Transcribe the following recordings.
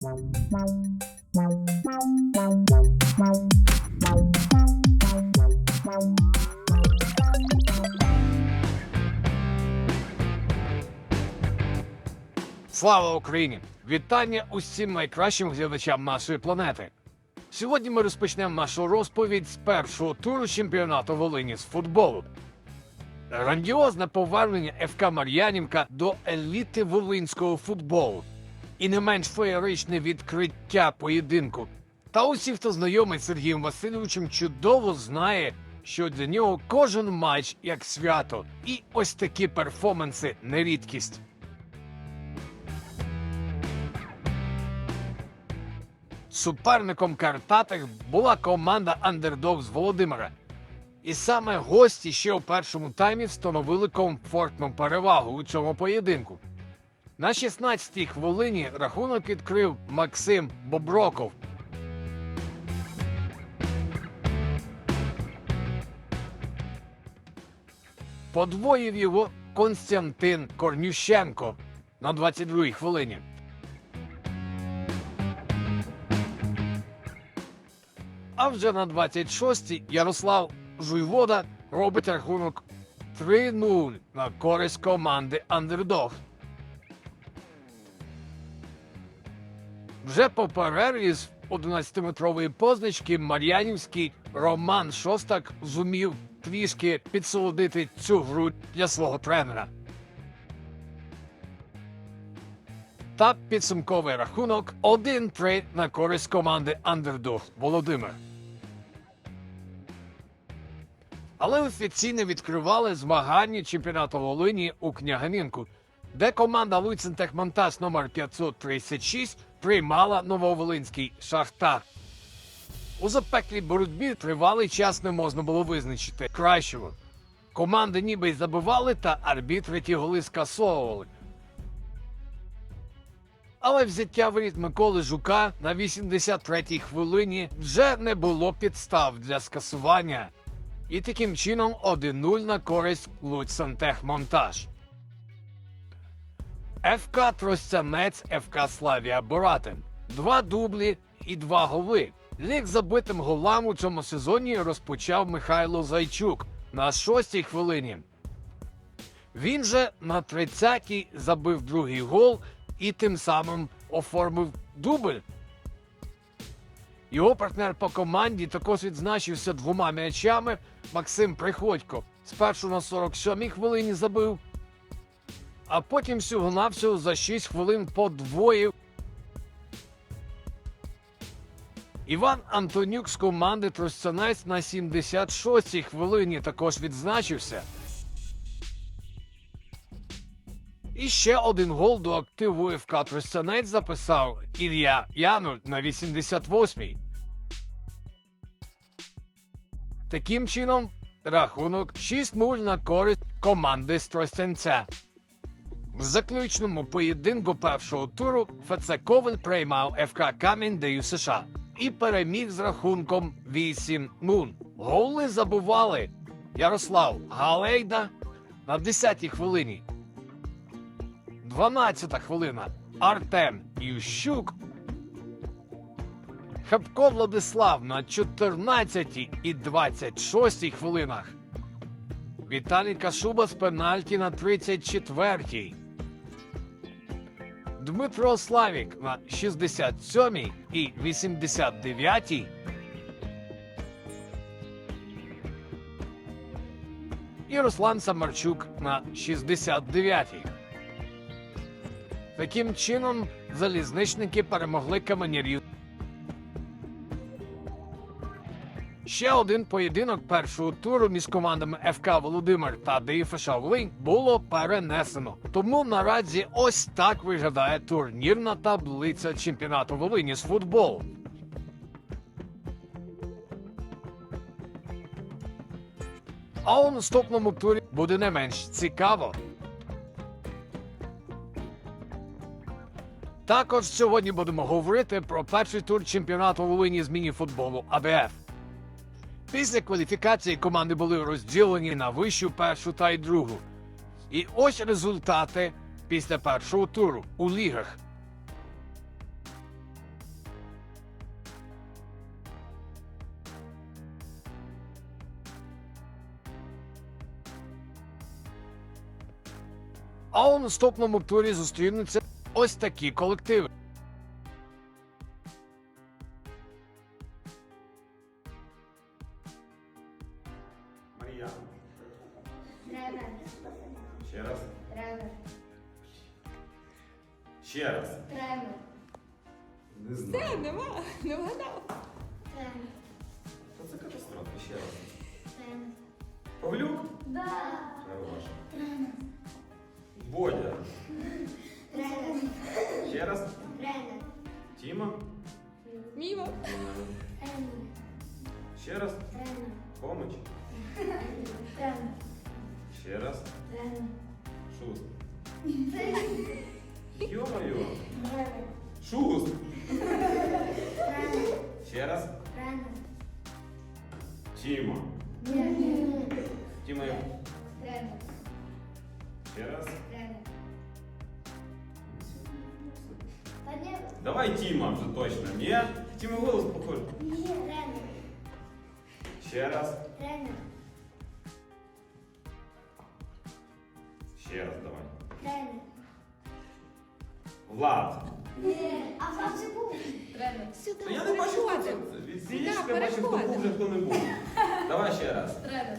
Слава Україні! Вітання усім найкращим глядачам нашої планети. Сьогодні ми розпочнемо нашу розповідь з першого туру чемпіонату Волині з футболу. Грандіозне повернення ФК Мар'янівка до еліти волинського футболу. І не менш феєричне відкриття поєдинку. Та усі, хто знайомий з Сергієм Васильовичем, чудово знає, що для нього кожен матч як свято. І ось такі перформанси не рідкість. Суперником Карпатах була команда Андердог з Володимира. І саме гості ще у першому таймі встановили комфортну перевагу у цьому поєдинку. На 16-й хвилині рахунок відкрив Максим Боброков. Подвоїв його Константин Корнющенко на 22-й хвилині. А вже на 26-й Ярослав Жуйвода робить рахунок 3-0 на користь команди Андердог. Вже по перерві з 11-метрової позначки Мар'янівський Роман Шостак зумів трішки підсолодити цю гру для свого тренера. Та підсумковий рахунок 1-3 на користь команди Андердог Володимир. Але офіційно відкривали змагання чемпіонату Волині у Княганинку, де команда Луцентехмонтаж номер 536 приймала Нововолинський Шахтар. У запеклій боротьбі тривалий час не можна було визначити кращого. Команди ніби й забивали, та арбітри ті голи скасовували. Але взяття воріт Миколи Жука на 83-й хвилині вже не було підстав для скасування. І таким чином 1-0 на користь Луцентехмонтаж. ФК Тростянець, ФК Славія Боратин. Два дублі і два голи. Лік забитим голам у цьому сезоні розпочав Михайло Зайчук на шостій хвилині. Він же на 30-й забив другий гол і тим самим оформив дубль. Його партнер по команді також відзначився двома м'ячами. Максим Приходько спершу на 47-й хвилині забив, а потім всього-навсього за 6 хвилин подвоїв. Іван Антонюк з команди Тростянець на 76-й хвилині також відзначився. І ще один гол до активу ФК Тростянець записав Ілля Янур на 88-й. Таким чином, рахунок 6-0 на користь команди з Тростянця. В заключному поєдинку першого туру ФЦ Ковель приймав ФК Камінь Даю США і переміг з рахунком 8-0. Голи забували Ярослав Галейда на 10-й хвилині. 12 хвилина Артем Ющук. Хапко Владислав на 14 і 26 хвилинах. Віталій Кашуба з пенальті на 34. Дмитро Славік на 67 і 89. І Руслан Самарчук на 69. Таким чином, залізничники перемогли каменярів. Ще один поєдинок першого туру між командами ФК Володимир та ДФШ Волинь було перенесено. Тому наразі ось так виглядає турнірна таблиця чемпіонату Волині з футболу. А у наступному турі буде не менш цікаво. Також сьогодні будемо говорити про перший тур чемпіонату Волині з міні-футболу АБФ. Після кваліфікації команди були розділені на вищу першу та й другу. І ось результати після першого туру у лігах. А у наступному турі зустрінуться ось такі колективи. Мар'яна. Тренер. Ще раз. Тренер. Ще раз. Тренер. Не Все, знаю. нема, не вгадав. Тренер. Та це катастрофа. Ще раз. Тренер. Павлюк? Да. Хорош. Тренер. Бодя. Тренер. Ще раз. Тренер. Тіма. Мімо. Тренер. Ще раз. Тренер. Помич. Тренер. Ще раз. Тренер. Шуст. Йо-моє. Тренер. Шуст. Тренер. Ще раз. Тренер. Тіма. Тренер. Тіма. Тренер. Ще раз. Тренер. Та ні. Давай Тіма вже точно. Ні? Тіма голос похож. Ні. Тренер. Ще раз. Тренер. Ще раз давай. Тренер. Влад. Ні. А сам це був. Тренер. Сюди. Та я не бачу, хто це. переходимо. Від Сюди, стрічки я бачив, хто переходимо. був, вже хто не був. Давай ще раз. Тренер.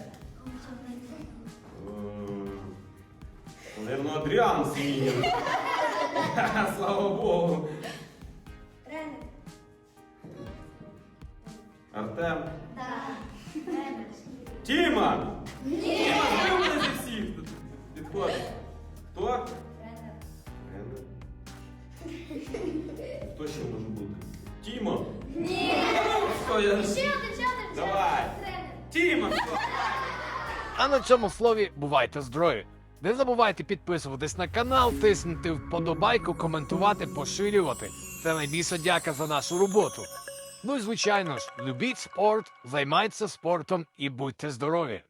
Наверное, Адріан Сімінін. Слава Богу. Тренер. Артем. Да. Тіма! Тіма, зробили зі всіх тут. Підходить. Хто? Тренер. Хто ще може бути? Тіма! Ні. Я? Ще один, ще один. ще Давай. один. Тренер. Тіма! А на цьому слові бувайте здорові! Не забувайте підписуватись на канал, тиснути вподобайку, коментувати, поширювати. Це найбільша дяка за нашу роботу. Ну і звичайно ж, любіть спорт, займайтеся спортом і будьте здорові!